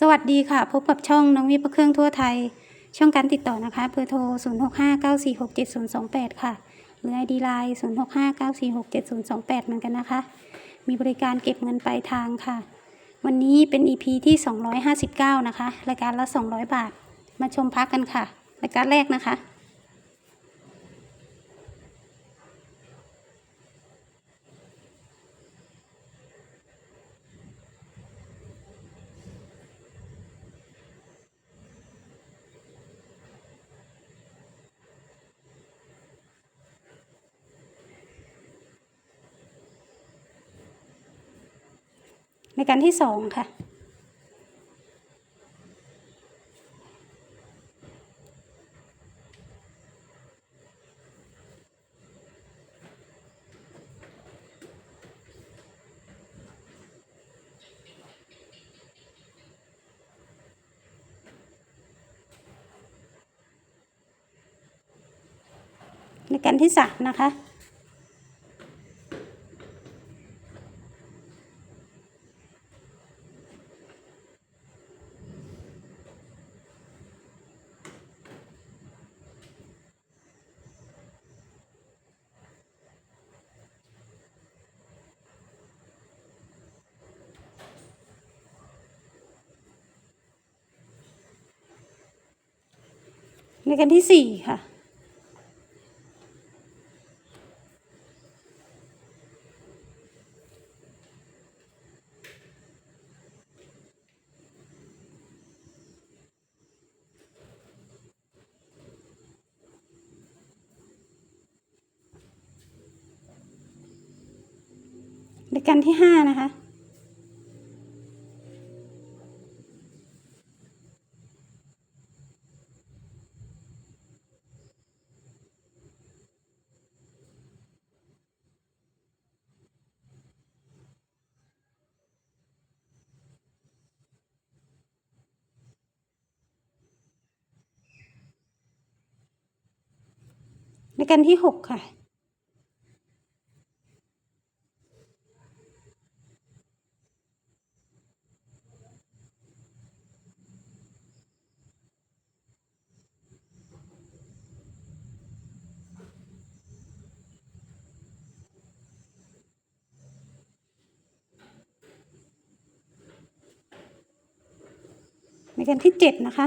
สวัสดีค่ะ พบกับช่องน้องวิพระเครื่องทั่วไทย ช่องการติดต่อนะคะเบอร์โทร 0659467028 ค่ะ หรือ ID Line 0659467028 เหมือนกันนะคะ มีบริการเก็บเงินปลายทางค่ะ วันนี้เป็น EP ที่ 259 นะคะ รายการละ 200 บาท มาชมพักกันค่ะ รายการแรกนะคะ รายการที่สองค่ะรายการที่สามนะคะ รายการที่สี่ค่ะรายการที่ห้านะคะ รายการที่หกค่ะรายการที่เจ็ดนะคะ